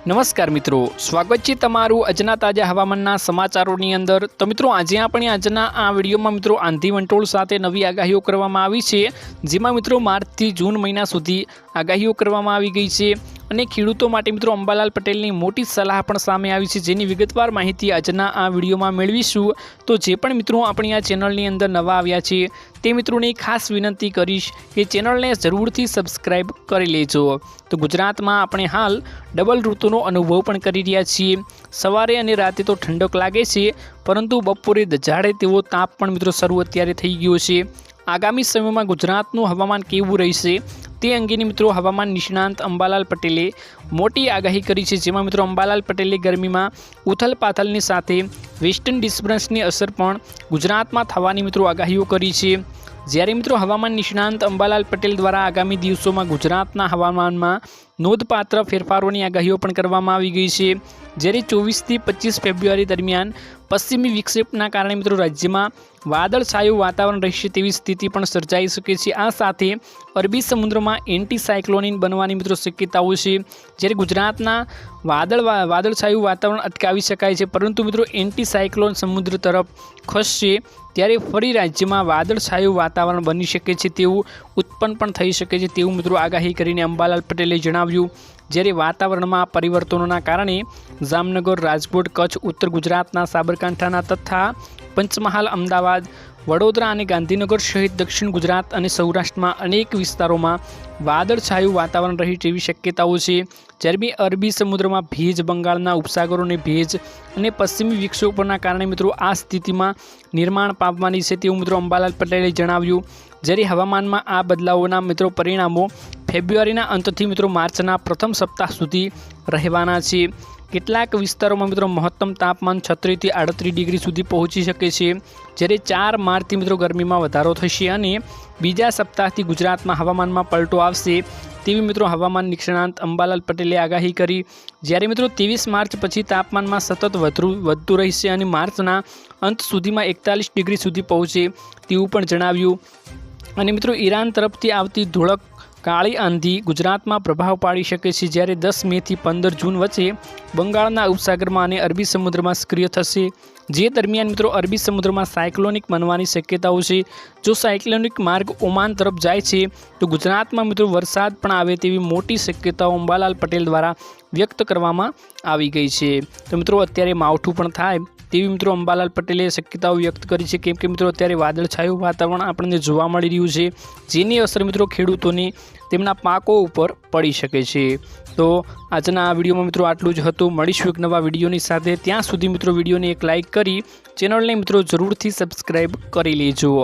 નમસ્કાર મિત્રો, સ્વાગત છે તમારું આજના તાજા હવામાનના સમાચારોની અંદર. તો મિત્રો, આજે આપણે આજના આ વિડીયોમાં મિત્રો આંધી વંટોળ સાથે નવી આગાહીઓ કરવામાં આવી છે, જેમાં મિત્રો માર્ચથી જૂન મહિના સુધી આગાહીઓ કરવામાં આવી ગઈ છે. અને ખેડૂતો માટે મિત્રો અંબાલાલ પટેલની મોટી સલાહ પણ સામે આવી છે, જેની વિગતવાર માહિતી આજના આ વિડીયોમાં મેળવીશું. તો જે પણ મિત્રો આપણી આ ચેનલની અંદર નવા આવ્યા છે, તે મિત્રોને ખાસ વિનંતી કરીશ કે ચેનલને જરૂરથી સબસ્ક્રાઈબ કરી લેજો. તો ગુજરાતમાં આપણે હાલ ડબલ ઋતુનો અનુભવ પણ કરી રહ્યા છીએ. સવારે અને રાતે તો ઠંડક લાગે છે, પરંતુ બપોરે દજાડે તેવો તાપ પણ મિત્રો શરૂ અત્યારે થઈ ગયો છે. આગામી સમયમાં ગુજરાતનું હવામાન કેવું રહેશે તે અંગેની મિત્રો હવામાન નિષ્ણાંત અંબાલાલ પટેલે મોટી આગાહી કરી છે. જેમાં મિત્રો અંબાલાલ પટેલે ગરમીમાં ઉથલપાથલની સાથે વેસ્ટર્ન ડિસ્ટર્બન્સની અસર પણ ગુજરાતમાં થવાની મિત્રો આગાહીઓ કરી છે. જ્યારે મિત્રો હવામાન નિષ્ણાંત અંબાલાલ પટેલ દ્વારા આગામી દિવસોમાં ગુજરાતના હવામાનમાં નોંધપાત્ર ફેરફારોની આગાહીઓ પણ કરવામાં આવી ગઈ છે. જ્યારે ચોવીસથી પચીસ ફેબ્રુઆરી દરમિયાન પશ્ચિમી વિક્ષેપના કારણે મિત્રો રાજ્યમાં વાદળછાયું વાતાવરણ રહેશે તેવી સ્થિતિ પણ સર્જાઈ શકે છે. આ સાથે અરબી સમુદ્રમાં એન્ટી સાયક્લોનિન બનવાની મિત્રો શક્યતાઓ છે. જ્યારે ગુજરાતના વાદળ વાદળછાયું વાતાવરણ અટકાવી શકાય છે, પરંતુ મિત્રો એન્ટી સાયક્લોન સમુદ્ર તરફ ખસશે ત્યારે ફરી રાજ્યમાં વાદળછાયું વાતાવરણ બની શકે છે તેવું ઉત્પન્ન પણ થઈ શકે છે તેવું મિત્રો આગાહી કરીને અંબાલાલ પટેલે જણાવ્યું. જ્યારે વાતાવરણમાં પરિવર્તનોના કારણે જામનગર રાજકોટ કચ્છ ઉત્તર ગુજરાતના સાબરકાંઠાના તથા પંચમહાલ, અમદાવાદ, વડોદરા અને ગાંધીનગર સહિત દક્ષિણ ગુજરાત અને સૌરાષ્ટ્રમાં અનેક વિસ્તારોમાં વાદળછાયું વાતાવરણ રહે તેવી શક્યતાઓ છે. જ્યારે અરબી સમુદ્રમાં ભેજ, બંગાળના ઉપસાગરોને ભેજ અને પશ્ચિમી વિક્ષોભોના કારણે મિત્રો આ સ્થિતિમાં નિર્માણ પામવાની છે તેવું મિત્રો અંબાલાલ પટેલે જણાવ્યું. જ્યારે હવામાનમાં આ બદલાવોના મિત્રો પરિણામો ફેબ્રુઆરીના અંતથી મિત્રો માર્ચના પ્રથમ સપ્તાહ સુધી રહેવાના છે. કેટલાક વિસ્તારોમાં મિત્રો મહત્તમ તાપમાન છત્રીસથી આડત્રીસ ડિગ્રી સુધી પહોંચી શકે છે. જ્યારે ચાર માર્ચથી મિત્રો ગરમીમાં વધારો થશે અને બીજા સપ્તાહથી ગુજરાતમાં હવામાનમાં પલટો આવશે તેવી મિત્રો હવામાન નિષ્ણાંત અંબાલાલ પટેલે આગાહી કરી. જ્યારે મિત્રો ત્રેવીસ માર્ચ પછી તાપમાનમાં સતત વધુ વધતું રહેશે અને માર્ચના અંત સુધીમાં એકતાલીસ ડિગ્રી સુધી પહોંચે તેવું પણ જણાવ્યું. અને મિત્રો ઈરાન તરફથી આવતી ધોળક કાળી આંધી ગુજરાતમાં પ્રભાવ પાડી શકે છે જ્યારે દસ મેથી પંદર જૂન વચ્ચે બંગાળના ઉપસાગરમાં અને અરબી સમુદ્રમાં સક્રિય થશે. જે દરમિયાન મિત્રો અરબી સમુદ્રમાં સાયક્લોનિક બનવાની શક્યતાઓ છે. જો સાયક્લોનિક માર્ગ ઓમાન તરફ જાય છે, તો ગુજરાતમાં મિત્રો વરસાદ પણ આવે તેવી મોટી શક્યતાઓ અંબાલાલ પટેલ દ્વારા વ્યક્ત કરવામાં આવી ગઈ છે. તો મિત્રો, અત્યારે માવઠું પણ થાય. તેવી મિત્રો અંબાલાલ પટેલે શક્યતાઓ વ્યક્ત કરી છે. કેમ કે મિત્રો અત્યારે વાદળછાયું વાતાવરણ આપણને જોવા મળી રહ્યું છે. જેની અસર મિત્રો ખેડૂતોને તેમના પાકો ઉપર પડી શકે છે. તો આજના આ વિડીયોમાં મિત્રો આટલું જ હતું. મળીશું એક નવા વિડીયોની સાથે. ત્યાં સુધી મિત્રો વિડીયોને એક લાઇક કરી ચેનલને મિત્રો જરૂરથી સબસ્ક્રાઈબ કરી લેજો.